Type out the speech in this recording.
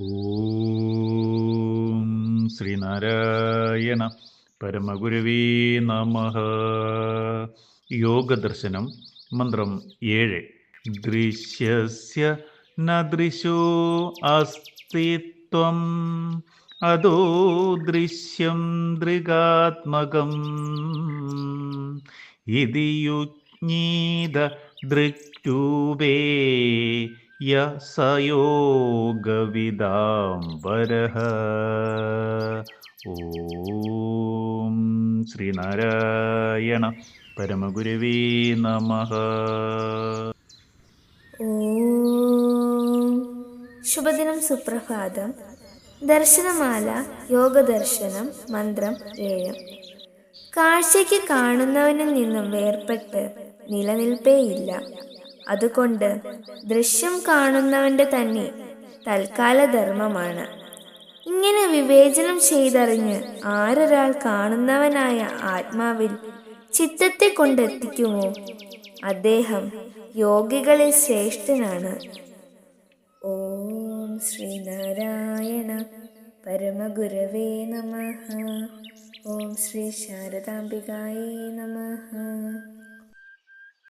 ഓം ശ്രീനാരായണ പരമഗുരുവീ നമ. യോഗദർശനം മന്ത്രം ഏഴ്. ദൃശ്യസ്യ ന ദൃശോ അസ്തിത്വം അതോ ദൃശ്യം ദൃഗാത്മകം. ഇതി യുജ്ഞീത ദൃക്രൂപേ യ സയോഗവിദാംബരഃ ഓം ശ്രീനാരായണ പരമഗുരുവേ നമഃ ശുഭദിനം സുപ്രഭാതം ദർശനമാല യോഗദർശനം മന്ത്രം ഏഴ് കാഴ്ചയ്ക്ക് കാണുന്നവനിൽ നിന്നും വേർപെട്ട് നിലനിൽപ്പേയില്ല. അതുകൊണ്ട് ദൃശ്യം കാണുന്നവന്റെ തന്നെ തൽക്കാല ധർമ്മമാണ് ഇങ്ങനെ വിവേചനം ചെയ്തറിഞ്ഞ് ആരൊരാൾ കാണുന്നവനായ ആത്മാവിൽ ചിത്തത്തെ കൊണ്ടെത്തിക്കുമോ? അദ്ദേഹം യോഗികളിൽ ശ്രേഷ്ഠനാണ്. ഓം ശ്രീനാരായണ പരമഗുരവേ നമ. ഓം ശ്രീ ശാരദാംബികായേ നമ.